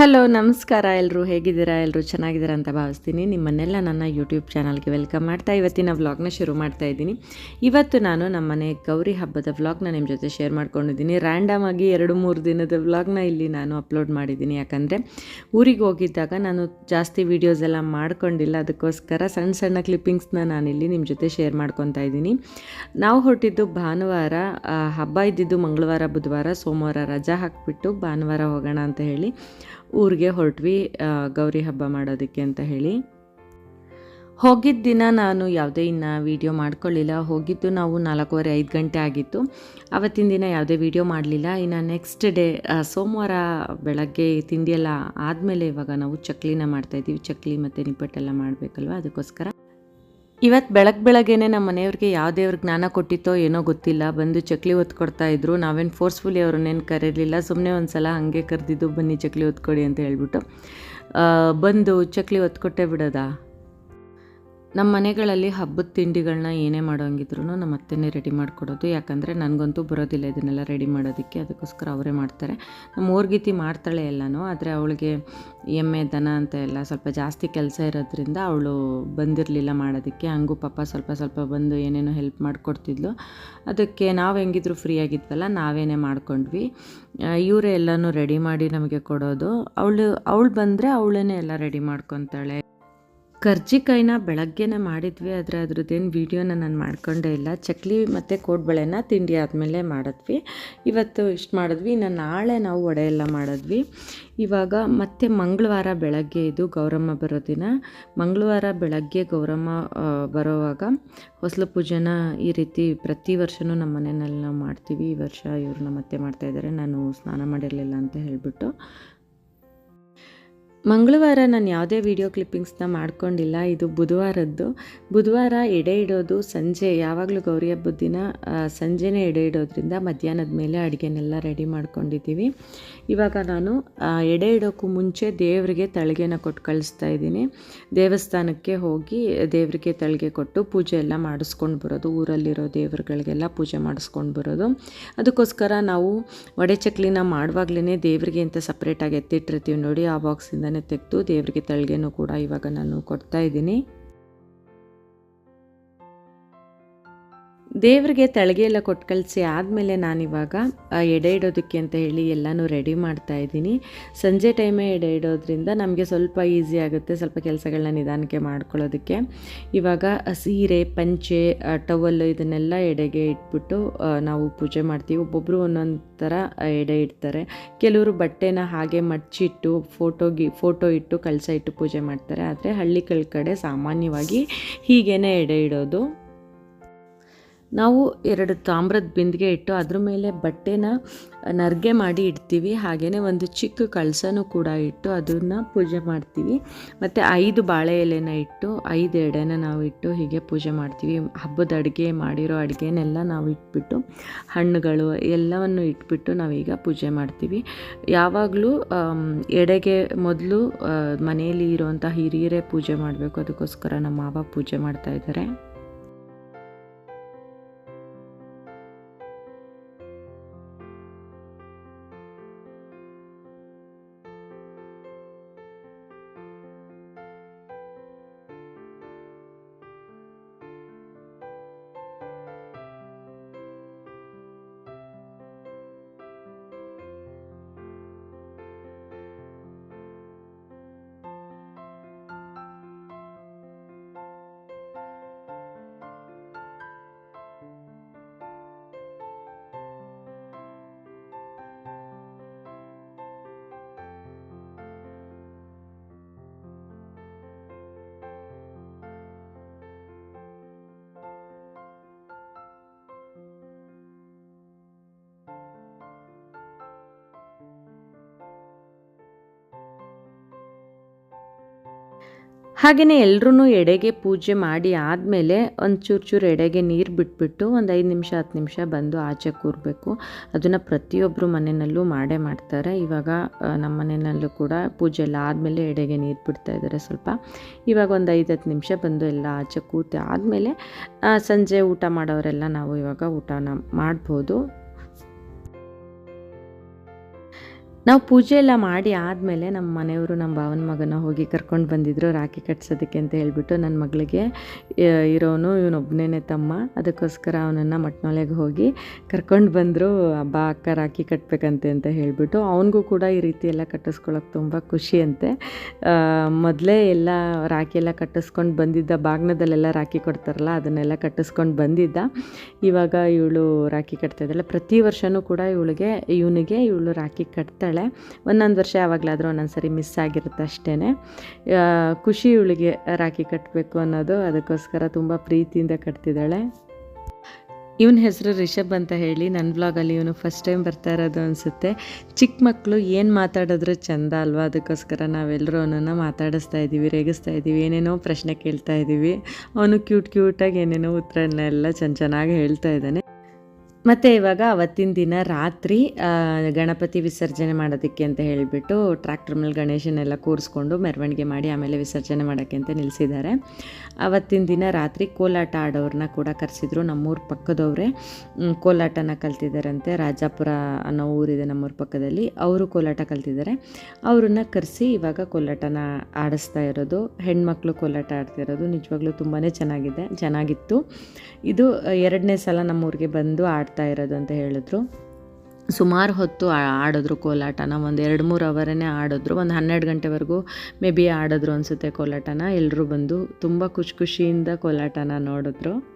Hello, ನಮಸ್ಕಾರ. ಎಲ್ಲರೂ ಹೇಗಿದ್ದೀರಾ? ಎಲ್ಲರೂ ಚೆನ್ನಾಗಿದ್ದೀರಾ ಅಂತ ಭಾವಿಸ್ತೀನಿ. ನಿಮ್ಮನ್ನೆಲ್ಲ ನನ್ನ ಯೂಟ್ಯೂಬ್ ಚಾನಲ್ಗೆ ವೆಲ್ಕಮ್ ಮಾಡ್ತಾ ಇವತ್ತಿನ ವ್ಲಾಗ್ನ ಶುರು ಮಾಡ್ತಾ ಇದ್ದೀನಿ. ಇವತ್ತು ನಾನು ನಮ್ಮನೆ ಗೌರಿ ಹಬ್ಬದ ವ್ಲಾಗ್ನ ನಿಮ್ಮ ಜೊತೆ ಶೇರ್ ಮಾಡ್ಕೊಂಡಿದ್ದೀನಿ. ರ್ಯಾಂಡಮ್ ಆಗಿ ಎರಡು ಮೂರು ದಿನದ ವ್ಲಾಗ್ನ ಇಲ್ಲಿ ನಾನು ಅಪ್ಲೋಡ್ ಮಾಡಿದ್ದೀನಿ. ಯಾಕಂದರೆ ಊರಿಗೆ ಹೋಗಿದ್ದಾಗ ನಾನು ಜಾಸ್ತಿ ವೀಡಿಯೋಸ್ ಎಲ್ಲ ಮಾಡ್ಕೊಂಡಿಲ್ಲ. ಅದಕ್ಕೋಸ್ಕರ ಸಣ್ಣ ಸಣ್ಣ ಕ್ಲಿಪ್ಪಿಂಗ್ಸ್ನ ಇಲ್ಲಿ ನಿಮ್ಮ ಜೊತೆ ಶೇರ್ ಮಾಡ್ಕೊತಾ ಇದ್ದೀನಿ. ನಾವು ಹೊರಟಿದ್ದು ಭಾನುವಾರ ಹಬ್ಬ ಇದ್ದಿದ್ದು ಮಂಗಳವಾರ, ಬುಧವಾರ, ಸೋಮವಾರ ರಜಾ ಹಾಕಿಬಿಟ್ಟು ಭಾನುವಾರ ಹೋಗೋಣ ಅಂತ ಹೇಳಿ ಊರಿಗೆ ಹೊರಟ್ವಿ ಗೌರಿ ಹಬ್ಬ ಮಾಡೋದಕ್ಕೆ ಅಂತ ಹೇಳಿ. ಹೋಗಿದ್ದ ದಿನ ನಾನು ಯಾವುದೇ ಇನ್ನು ವೀಡಿಯೋ ಮಾಡ್ಕೊಳ್ಳಿಲ್ಲ. ಹೋಗಿದ್ದು ನಾವು ನಾಲ್ಕೂವರೆ, ಐದು ಗಂಟೆ ಆಗಿತ್ತು. ಅವತ್ತಿನ ದಿನ ಯಾವುದೇ ವೀಡಿಯೋ ಮಾಡಲಿಲ್ಲ. ಇನ್ನು ನೆಕ್ಸ್ಟ್ ಡೇ ಸೋಮವಾರ ಬೆಳಗ್ಗೆ ತಿಂಡಿಯೆಲ್ಲ ಆದಮೇಲೆ ಇವಾಗ ನಾವು ಚಕ್ಲಿನ ಮಾಡ್ತಾಯಿದ್ದೀವಿ ಚಕ್ಲಿ ಮತ್ತು ನಿಪ್ಪಟ್ಟೆಲ್ಲ ಮಾಡಬೇಕಲ್ವ ಅದಕ್ಕೋಸ್ಕರ. ಇವತ್ತು ಬೆಳಗ್ಗೆ ಬೆಳಗ್ಗೆನೆ ನಮ್ಮ ಮನೆಯವ್ರಿಗೆ ಯಾವ ದೇವ್ರ ಜ್ಞಾನ ಕೊಟ್ಟಿತ್ತೋ ಏನೋ ಗೊತ್ತಿಲ್ಲ. ಬಂದು ಚಕ್ಲಿ ಹೊತ್ಕೊಡ್ತಾ ಇದ್ರು. ನಾವೇನು ಫೋರ್ಸ್ಫುಲಿ ಅವ್ರನ್ನೇನು ಕರೀಲಿಲ್ಲ ಸುಮ್ಮನೆ ಒಂದು ಸಲ ಹಾಗೆ ಕರೆದಿದ್ದು, ಬನ್ನಿ ಚಕ್ಲಿ ಹೊತ್ಕೊಡಿ ಅಂತ ಹೇಳ್ಬಿಟ್ಟು. ಬಂದು ಚಕ್ಲಿ ಹೊತ್ಕೊಟ್ಟೆ ಬಿಡೋದಾ? ನಮ್ಮ ಮನೆಗಳಲ್ಲಿ ಹಬ್ಬದ ತಿಂಡಿಗಳನ್ನ ಏನೇ ಮಾಡೋಂಗಿದ್ರು ನಮ್ಮ ಅತ್ತೆನೇ ರೆಡಿ ಮಾಡಿಕೊಡೋದು. ಯಾಕಂದರೆ ನನಗಂತೂ ಬರೋದಿಲ್ಲ ಇದನ್ನೆಲ್ಲ ರೆಡಿ ಮಾಡೋದಕ್ಕೆ. ಅದಕ್ಕೋಸ್ಕರ ಅವರೇ ಮಾಡ್ತಾರೆ. ನಮ್ಮ ಊರ್ಗೀತಿ ಮಾಡ್ತಾಳೆ ಎಲ್ಲನೂ. ಆದರೆ ಅವಳಿಗೆ ಎಮ್ಮೆ, ದನ ಅಂತ ಎಲ್ಲ ಸ್ವಲ್ಪ ಜಾಸ್ತಿ ಕೆಲಸ ಇರೋದ್ರಿಂದ ಅವಳು ಬಂದಿರಲಿಲ್ಲ ಮಾಡೋದಕ್ಕೆ. ಹಂಗೂ ಪಾಪ ಸ್ವಲ್ಪ ಸ್ವಲ್ಪ ಬಂದು ಏನೇನೋ ಹೆಲ್ಪ್ ಮಾಡಿಕೊಡ್ತಿದ್ಲು. ಅದಕ್ಕೆ ನಾವು ಹೆಂಗಿದ್ರು ಫ್ರೀ ಆಗಿದ್ವಲ್ಲ, ನಾವೇನೇ ಮಾಡ್ಕೊಂಡ್ವಿ. ಇವರೇ ಎಲ್ಲನೂ ರೆಡಿ ಮಾಡಿ ನಮಗೆ ಕೊಡೋದು. ಅವಳು ಅವಳು ಬಂದರೆ ಅವಳೇ ಎಲ್ಲ ರೆಡಿ ಮಾಡ್ಕೊತಾಳೆ. ಕರ್ಜಿಕಾಯಿನ ಬೆಳಗ್ಗೆನೇ ಮಾಡಿದ್ವಿ, ಆದರೆ ಅದ್ರದ್ದೇನು ವೀಡಿಯೋನ ನಾನು ಮಾಡ್ಕೊಂಡೇ ಇಲ್ಲ. ಚಕ್ಲಿ ಮತ್ತು ಕೋಡ್ಬಳೆನ ತಿಂಡಿ ಆದಮೇಲೆ ಮಾಡಿದ್ವಿ. ಇವತ್ತು ಇಷ್ಟು ಮಾಡಿದ್ವಿ, ಇನ್ನು ನಾಳೆ ನಾವು ವಡೆ ಎಲ್ಲ ಮಾಡಿದ್ವಿ. ಇವಾಗ ಮತ್ತೆ ಮಂಗಳವಾರ ಬೆಳಗ್ಗೆ ಇದು ಗೌರಮ್ಮ ಬರೋ ದಿನ. ಮಂಗಳವಾರ ಬೆಳಗ್ಗೆ ಗೌರಮ್ಮ ಬರೋವಾಗ ಹೊಸಲು ಪೂಜೆನ ಈ ರೀತಿ ಪ್ರತಿ ವರ್ಷವೂ ನಮ್ಮ ಮನೆಯಲ್ಲಿ ನಾವು ಮಾಡ್ತೀವಿ. ಈ ವರ್ಷ ಇವರು ನಮ್ಮ ಅತ್ತೆ ಮಾಡ್ತಾಯಿದ್ದಾರೆ ನಾನು ಸ್ನಾನ ಮಾಡಿರಲಿಲ್ಲ ಅಂತ ಹೇಳಿಬಿಟ್ಟು. ಮಂಗಳವಾರ ನಾನು ಯಾವುದೇ ವಿಡಿಯೋ ಕ್ಲಿಪ್ಪಿಂಗ್ಸ್ನ ಮಾಡ್ಕೊಂಡಿಲ್ಲ. ಇದು ಬುಧವಾರದ್ದು. ಬುಧವಾರ ಎಡೆ ಇಡೋದು ಸಂಜೆ, ಯಾವಾಗಲೂ ಗೌರಿ ಹಬ್ಬದ ದಿನ ಸಂಜೆನೇ ಎಡೆ ಇಡೋದ್ರಿಂದ ಮಧ್ಯಾಹ್ನದ ಮೇಲೆ ಅಡುಗೆನೆಲ್ಲ ರೆಡಿ ಮಾಡ್ಕೊಂಡಿದ್ದೀವಿ. ಇವಾಗ ನಾನು ಎಡೆ ಇಡೋಕ್ಕೂ ಮುಂಚೆ ದೇವರಿಗೆ ತಳಿಗೆನ ಕೊಟ್ಟು ಕಳಿಸ್ತಾ ಇದ್ದೀನಿ. ದೇವಸ್ಥಾನಕ್ಕೆ ಹೋಗಿ ದೇವರಿಗೆ ತಳಿಗೆ ಕೊಟ್ಟು ಪೂಜೆ ಎಲ್ಲ ಮಾಡಿಸ್ಕೊಂಡು ಬರೋದು. ಊರಲ್ಲಿರೋ ದೇವರುಗಳಿಗೆಲ್ಲ ಪೂಜೆ ಮಾಡಿಸ್ಕೊಂಡು ಬರೋದು. ಅದಕ್ಕೋಸ್ಕರ ನಾವು ವಡೆ ಚಕ್ಲಿನ ಮಾಡುವಾಗ್ಲೇ ದೇವರಿಗೆ ಅಂತ ಸಪ್ರೇಟಾಗಿ ಎತ್ತಿಟ್ಟಿರ್ತೀವಿ ನೋಡಿ ಆ ಬಾಕ್ಸಿಂದನೇ ತೆಗೆದು ದೇವರಿಗೆ ತಳಿಗೆನೂ ಕೂಡ ಇವಾಗ ನಾನು ಕೊಡ್ತಾ ಇದ್ದೀನಿ. ದೇವರಿಗೆ ತಳಿಗೆ ಎಲ್ಲ ಕೊಟ್ಟು ಕಳಿಸಿ ಆದಮೇಲೆ ನಾನಿವಾಗ ಎಡೆ ಇಡೋದಕ್ಕೆ ಅಂತ ಹೇಳಿ ಎಲ್ಲನೂ ರೆಡಿ ಮಾಡ್ತಾ ಇದ್ದೀನಿ. ಸಂಜೆ ಟೈಮೇ ಎಡೆ ಇಡೋದ್ರಿಂದ ನಮಗೆ ಸ್ವಲ್ಪ ಈಸಿ ಆಗುತ್ತೆ, ಸ್ವಲ್ಪ ಕೆಲಸಗಳನ್ನ ನಿಧಾನಕ್ಕೆ ಮಾಡ್ಕೊಳ್ಳೋದಕ್ಕೆ. ಇವಾಗ ಸೀರೆ, ಪಂಚೆ ಟವಲ್ಲು ಇದನ್ನೆಲ್ಲ ಎಡೆಗೆ ಇಟ್ಬಿಟ್ಟು ನಾವು ಪೂಜೆ ಮಾಡ್ತೀವಿ. ಒಬ್ಬೊಬ್ಬರು ಒಂದೊಂದು ಥರ ಎಡೆ ಇಡ್ತಾರೆ. ಕೆಲವರು ಬಟ್ಟೆನ ಹಾಗೆ ಮಡ್ಚಿಟ್ಟು ಫೋಟೋಗಿ ಫೋಟೋ ಇಟ್ಟು, ಕಳಸ ಇಟ್ಟು ಪೂಜೆ ಮಾಡ್ತಾರೆ. ಆದರೆ ಹಳ್ಳಿಗಳ ಕಡೆ ಸಾಮಾನ್ಯವಾಗಿ ಹೀಗೇನೆ ಎಡೆ ಇಡೋದು. ನಾವು ಎರಡು ತಾಮ್ರದ ಬಿಂದಿಗೆ ಇಟ್ಟು ಅದ್ರ ಮೇಲೆ ಬಟ್ಟೆನ ನರ್ಗೆ ಮಾಡಿ ಇಡ್ತೀವಿ. ಹಾಗೆಯೇ ಒಂದು ಚಿಕ್ಕ ಕಳಸನೂ ಕೂಡ ಇಟ್ಟು ಅದನ್ನು ಪೂಜೆ ಮಾಡ್ತೀವಿ. ಮತ್ತು ಐದು ಬಾಳೆ ಎಲೆನ ಇಟ್ಟು ಐದು ಎಡೆನ ನಾವು ಇಟ್ಟು ಹೀಗೆ ಪೂಜೆ ಮಾಡ್ತೀವಿ. ಹಬ್ಬದ ಅಡುಗೆ ಮಾಡಿರೋ ಅಡುಗೆನೆಲ್ಲ ನಾವು ಇಟ್ಬಿಟ್ಟು, ಹಣ್ಣುಗಳು ಎಲ್ಲವನ್ನು ಇಟ್ಬಿಟ್ಟು ನಾವೀಗ ಪೂಜೆ ಮಾಡ್ತೀವಿ. ಯಾವಾಗಲೂ ಎಡೆಗೆ ಮೊದಲು ಮನೆಯಲ್ಲಿ ಇರುವಂಥ ಹಿರಿಯರೇ ಪೂಜೆ ಮಾಡಬೇಕು. ಅದಕ್ಕೋಸ್ಕರ ನಮ್ಮ ಮಾವ ಪೂಜೆ ಮಾಡ್ತಾ ಇದ್ದಾರೆ. ಹಾಗೆಯೇ ಎಲ್ಲರೂ ಎಡೆಗೆ ಪೂಜೆ ಮಾಡಿ ಆದಮೇಲೆ ಒಂದು ಚೂರು ಚೂರು ಎಡೆಗೆ ನೀರು ಬಿಟ್ಬಿಟ್ಟು ಒಂದು ಐದು ನಿಮಿಷ, ಹತ್ತು ನಿಮಿಷ ಬಂದು ಆಚೆ ಕೂರಬೇಕು. ಅದನ್ನು ಪ್ರತಿಯೊಬ್ಬರು ಮನೆಯಲ್ಲೂ ಮಾಡೇ ಮಾಡ್ತಾರೆ. ಇವಾಗ ನಮ್ಮ ಮನೆಯಲ್ಲೂ ಕೂಡ ಪೂಜೆ ಎಲ್ಲ ಆದಮೇಲೆ ಎಡೆಗೆ ನೀರು ಬಿಡ್ತಾ ಇದ್ದಾರೆ ಸ್ವಲ್ಪ. ಇವಾಗ ಒಂದು ಐದು, ಹತ್ತು ನಿಮಿಷ ಬಂದು ಎಲ್ಲ ಆಚೆ ಕೂತೆ ಆದಮೇಲೆ ಸಂಜೆ ಊಟ ಮಾಡೋರೆಲ್ಲ ನಾವು ಇವಾಗ ಊಟನ ಮಾಡ್ಬೋದು. ನಾವು ಪೂಜೆ ಎಲ್ಲ ಮಾಡಿ ಆದಮೇಲೆ ನಮ್ಮ ಮನೆಯವರು, ನಮ್ಮ ಭಾವನ ಮಗನ ಹೋಗಿ ಕರ್ಕೊಂಡು ಬಂದಿದ್ರು, ರಾಖಿ ಕಟ್ಸೋದಕ್ಕೆ ಅಂತ ಹೇಳಿಬಿಟ್ಟು ನನ್ನ ಮಗಳಿಗೆ ಇರೋನು ಇವನೊಬ್ಬನೇ ತಮ್ಮ. ಅದಕ್ಕೋಸ್ಕರ ಅವನನ್ನು ಮಟ್ನೊಲೆಗೆ ಹೋಗಿ ಕರ್ಕೊಂಡು ಬಂದರು ಬಾ ಅಕ್ಕ ರಾಖಿ ಕಟ್ಟಬೇಕಂತೆ ಅಂತ ಹೇಳಿಬಿಟ್ಟು ಅವನಿಗೂ ಕೂಡ ಈ ರೀತಿ ಎಲ್ಲ ಕಟ್ಟಿಸ್ಕೊಳ್ಳೋಕೆ ತುಂಬ ಖುಷಿ ಅಂತೆ ಮೊದಲೇ ಎಲ್ಲ ರಾಖಿ ಎಲ್ಲ ಕಟ್ಟಿಸ್ಕೊಂಡು ಬಂದಿದ್ದ ಬಾಗ್ನದಲ್ಲೆಲ್ಲ ರಾಖಿ ಕೊಡ್ತಾರಲ್ಲ, ಅದನ್ನೆಲ್ಲ ಕಟ್ಟಿಸ್ಕೊಂಡು ಬಂದಿದ್ದ. ಇವಾಗ ಇವಳು ರಾಖಿ ಕಟ್ತಾ ಇದ್ದಾಳೆ. ಪ್ರತಿ ವರ್ಷವೂ ಕೂಡ ಇವಳಿಗೆ, ಇವನಿಗೆ ಇವಳು ರಾಖಿ ಕಟ್ತಾಳೆ. ಒಂದೊಂದು ವರ್ಷ ಯಾವಾಗಲಾದರೂ ಒಂದೊಂದು ಸರಿ ಮಿಸ್ ಆಗಿರುತ್ತೆ ಅಷ್ಟೇ ಖುಷಿ ಇವಳಿಗೆ ರಾಖಿ ಕಟ್ಟಬೇಕು ಅನ್ನೋದು ಅದಕ್ಕೋಸ್ಕರ ತುಂಬ ಪ್ರೀತಿಯಿಂದ ಕಟ್ತಿದ್ದಾಳೆ. ಇವನ ಹೆಸರು ರಿಷಬ್ ಅಂತ ಹೇಳಿ ನನ್ನ ಬ್ಲಾಗಲ್ಲಿ ಇವನು ಫಸ್ಟ್ ಟೈಮ್ ಬರ್ತಾ ಇರೋದು ಅನಿಸುತ್ತೆ. ಚಿಕ್ಕ ಮಕ್ಕಳು ಏನು ಮಾತಾಡಿದ್ರು ಚಂದ ಅಲ್ವಾ? ಅದಕ್ಕೋಸ್ಕರ ನಾವೆಲ್ಲರೂ ಅವನನ್ನು ಮಾತಾಡಿಸ್ತಾ ಇದ್ದೀವಿ, ರೇಗಿಸ್ತಾ ಇದ್ದೀವಿ, ಏನೇನೋ ಪ್ರಶ್ನೆ ಕೇಳ್ತಾ ಇದ್ದೀವಿ. ಅವನು ಕ್ಯೂಟ್ ಕ್ಯೂಟಾಗಿ ಏನೇನೋ ಉತ್ತರನೆಲ್ಲ ಚೆನ್ನ ಚೆನ್ನಾಗಿ ಹೇಳ್ತಾ ಇದ್ದಾನೆ. ಮತ್ತು ಇವಾಗ ಅವತ್ತಿನ ದಿನ ರಾತ್ರಿ ಗಣಪತಿ ವಿಸರ್ಜನೆ ಮಾಡೋದಕ್ಕೆ ಅಂತ ಹೇಳಿಬಿಟ್ಟು ಟ್ರ್ಯಾಕ್ಟರ್ ಮೇಲೆ ಗಣೇಶನೆಲ್ಲ ಕೂರಿಸ್ಕೊಂಡು ಮೆರವಣಿಗೆ ಮಾಡಿ ಆಮೇಲೆ ವಿಸರ್ಜನೆ ಮಾಡೋಕ್ಕೆ ಅಂತ ನಿಲ್ಲಿಸಿದ್ದಾರೆ ಅವತ್ತಿನ ದಿನ ರಾತ್ರಿ ಕೋಲಾಟ ಆಡೋರನ್ನ ಕೂಡ ಕರೆಸಿದ್ರು ನಮ್ಮೂರ ಪಕ್ಕದವರೇ. ಕೋಲಾಟನ ಕಲ್ತಿದ್ದಾರಂತೆ ರಾಜಾಪುರ ಅನ್ನೋ ಊರಿದೆ ನಮ್ಮೂರ ಪಕ್ಕದಲ್ಲಿ. ಅವರು ಕೋಲಾಟ ಕಲ್ತಿದ್ದಾರೆ. ಅವ್ರನ್ನ ಕರೆಸಿ ಇವಾಗ ಕೋಲಾಟನ ಆಡಿಸ್ತಾ ಇರೋದು. ಹೆಣ್ಮಕ್ಳು ಕೋಲಾಟ ಆಡ್ತಿರೋದು ನಿಜವಾಗ್ಲೂ ತುಂಬಾ ಚೆನ್ನಾಗಿದೆ, ಚೆನ್ನಾಗಿತ್ತು. ಇದು ಎರಡನೇ ಸಲ ನಮ್ಮೂರಿಗೆ ಬಂದು ಆಡ್ತಾ ಇರೋದು ಅಂತ ಹೇಳಿದ್ರು. ಸುಮಾರು ಹೊತ್ತು ಆಡಿದ್ರು ಕೋಲಾಟನ, ಒಂದು ಎರಡು ಮೂರು ಅವರನ್ನೇ ಆಡಿದ್ರು, ಒಂದು ಹನ್ನೆರಡು ಗಂಟೆವರೆಗೂ ಮೇ ಬಿ ಆಡಿದ್ರು ಅನಿಸುತ್ತೆ ಕೋಲಾಟನ. ಎಲ್ಲರೂ ಬಂದು ತುಂಬ ಖುಷಿ ಖುಷಿಯಿಂದ ಕೋಲಾಟನ ನೋಡಿದ್ರು.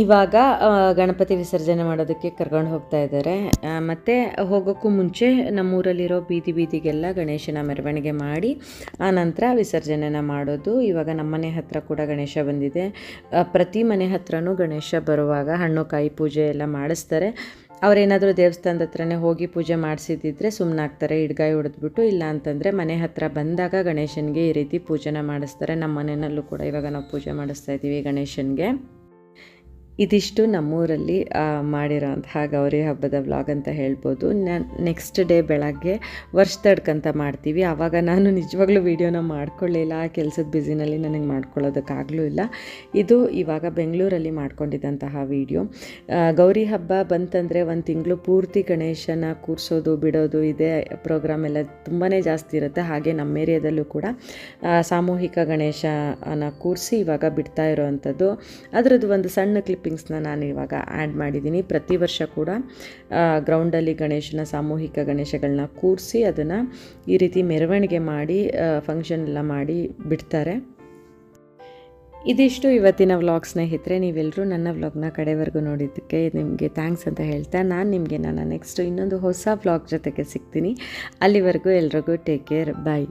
ಇವಾಗ ಗಣಪತಿ ವಿಸರ್ಜನೆ ಮಾಡೋದಕ್ಕೆ ಕರ್ಕೊಂಡು ಹೋಗ್ತಾ ಇದ್ದಾರೆ. ಮತ್ತು ಹೋಗೋಕ್ಕೂ ಮುಂಚೆ ನಮ್ಮೂರಲ್ಲಿರೋ ಬೀದಿ ಬೀದಿಗೆಲ್ಲ ಗಣೇಶನ ಮೆರವಣಿಗೆ ಮಾಡಿ, ಆ ನಂತರ ವಿಸರ್ಜನೆನ ಮಾಡೋದು. ಇವಾಗ ನಮ್ಮನೆ ಹತ್ರ ಕೂಡ ಗಣೇಶ ಬಂದಿದೆ. ಪ್ರತಿ ಮನೆ ಹತ್ರನೂ ಗಣೇಶ ಬರುವಾಗ ಹಣ್ಣು, ಕಾಯಿ ಪೂಜೆ ಎಲ್ಲ ಮಾಡಿಸ್ತಾರೆ. ಅವರೇನಾದರೂ ದೇವಸ್ಥಾನದ ಹತ್ರನೇ ಹೋಗಿ ಪೂಜೆ ಮಾಡಿಸಿದ್ದಿದ್ರೆ ಸುಮ್ಮನಾಗ್ತಾರೆ ಇಡ್ಗಾಯಿ ಹೊಡೆದ್ಬಿಟ್ಟು. ಇಲ್ಲ ಅಂತಂದರೆ ಮನೆ ಹತ್ರ ಬಂದಾಗ ಗಣೇಶನಿಗೆ ಈ ರೀತಿ ಪೂಜೆನ ಮಾಡಿಸ್ತಾರೆ. ನಮ್ಮ ಮನೆಯಲ್ಲೂ ಕೂಡ ಇವಾಗ ನಾವು ಪೂಜೆ ಮಾಡಿಸ್ತಾ ಇದ್ದೀವಿ ಗಣೇಶನಿಗೆ. ಇದಿಷ್ಟು ನಮ್ಮೂರಲ್ಲಿ ಮಾಡಿರೋ ಮಾಡಿರೋಂತಹ ಗೌರಿ ಹಬ್ಬದ ವ್ಲಾಗ್ ಅಂತ ಹೇಳ್ಬೋದು. ನೆಕ್ಸ್ಟ್ ಡೇ ಬೆಳಗ್ಗೆ ವರ್ಷ ತಡ್ಕಂತ ಮಾಡ್ತೀವಿ. ಆವಾಗ ನಾನು ನಿಜವಾಗ್ಲೂ ವೀಡಿಯೋನ ಮಾಡ್ಕೊಳ್ಳಿಲ್ಲ ಆ ಕೆಲಸದ ಬ್ಯುಸಿನಲ್ಲಿ ನನಗೆ ಮಾಡ್ಕೊಳ್ಳೋದಕ್ಕಾಗಲೂ ಇಲ್ಲ. ಇದು ಇವಾಗ ಬೆಂಗಳೂರಲ್ಲಿ ಮಾಡ್ಕೊಂಡಿದ್ದಂತಹ ವೀಡಿಯೋ. ಗೌರಿ ಹಬ್ಬ ಬಂತಂದರೆ ಒಂದು ತಿಂಗಳು ಪೂರ್ತಿ ಗಣೇಶನ ಕೂರಿಸೋದು, ಬಿಡೋದು, ಇದೇ ಪ್ರೋಗ್ರಾಮ್ ಎಲ್ಲ ತುಂಬಾ ಜಾಸ್ತಿ ಇರುತ್ತೆ. ಹಾಗೆ ನಮ್ಮ ಏರಿಯಾದಲ್ಲೂ ಕೂಡ ಸಾಮೂಹಿಕ ಗಣೇಶನ ಕೂರಿಸಿ ಇವಾಗ ಬಿಡ್ತಾ ಇರೋವಂಥದ್ದು ಅದರದ್ದು ಒಂದು ಸಣ್ಣ ಕ್ಲಿಪ್ಪಿಂಗ್ಸ್ನ ನಾನು ಇವಾಗ ಆ್ಯಡ್ ಮಾಡಿದ್ದೀನಿ. ಪ್ರತಿ ವರ್ಷ ಕೂಡ ಗ್ರೌಂಡಲ್ಲಿ ಗಣೇಶನ ಸಾಮೂಹಿಕ ಗಣೇಶಗಳನ್ನ ಕೂರಿಸಿ ಅದನ್ನು ಈ ರೀತಿ ಮೆರವಣಿಗೆ ಮಾಡಿ ಫಂಕ್ಷನ್ ಎಲ್ಲ ಮಾಡಿ ಬಿಡ್ತಾರೆ. ಇದಿಷ್ಟು ಇವತ್ತಿನ ವ್ಲಾಗ್ ಸ್ನೇಹಿತರೆ. ನೀವೆಲ್ಲರೂ ನನ್ನ ವ್ಲಾಗ್ನ ಕಡೆವರೆಗೂ ನೋಡಿದ್ದಕ್ಕೆ ನಿಮಗೆ ಥ್ಯಾಂಕ್ಸ್ ಅಂತ ಹೇಳ್ತಾ, ನಾನು ನಿಮಗೆ ನನ್ನ ನೆಕ್ಸ್ಟ್ ಇನ್ನೊಂದು ಹೊಸ ವ್ಲಾಗ್ ಜೊತೆಗೆ ಸಿಗ್ತೀನಿ. ಅಲ್ಲಿವರೆಗೂ ಎಲ್ರಿಗೂ ಟೇಕ್ ಕೇರ್. ಬಾಯ್.